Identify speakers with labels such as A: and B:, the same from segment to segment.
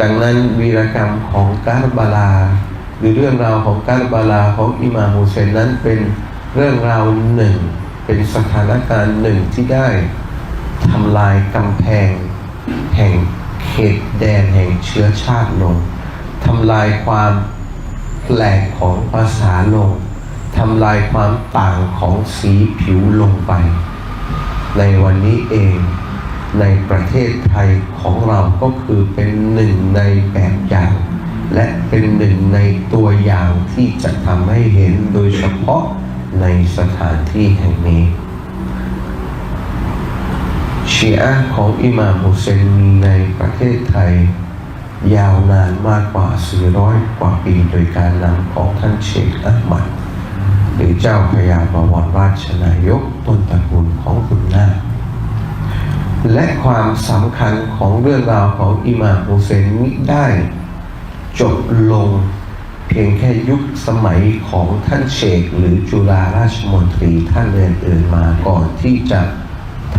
A: ดังนั้นวีรกรรมของกาลบาลา หรือเรื่องราวของกาลบาลาของอิมามฮุเซนนั้นเป็นเรื่องราวหนึ่ง เป็นสถานการณ์หนึ่งที่ได้ทำลายกำแพง แห่งเขตแดนแห่งเชื้อชาติลงทำลายความแปลกของภาษาลงทำลายความต่างของสีผิวลงไป ในวันนี้เอง ในประเทศไทยของเราก็คือเป็นหนึ่งในแบบอย่าง และเป็นหนึ่งในตัวอย่างที่จะทำให้เห็นโดยเฉพาะในสถานที่แห่งนี้ ชีอะห์ของอิหม่ามฮุเซนมีในประเทศไทย ยาวนานมากกว่า 400 กว่าปีโดยการนำของท่านเชคอัลมัดหรือเจ้าพยาบวรราชนายกต้นตระกูลของคุณนาค และความสำคัญของเรื่องราวของอิหม่ามฮุเซนมิได้จบลงเพียงแค่ยุคสมัยของท่านเชกหรือจุฬาราชมนตรีท่านเรียนอื่นมาก่อนที่จะ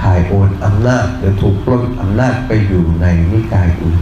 A: ถ่ายโอนอำนาจหรือถูกปล้นอำนาจไปอยู่ในนิกายอื่น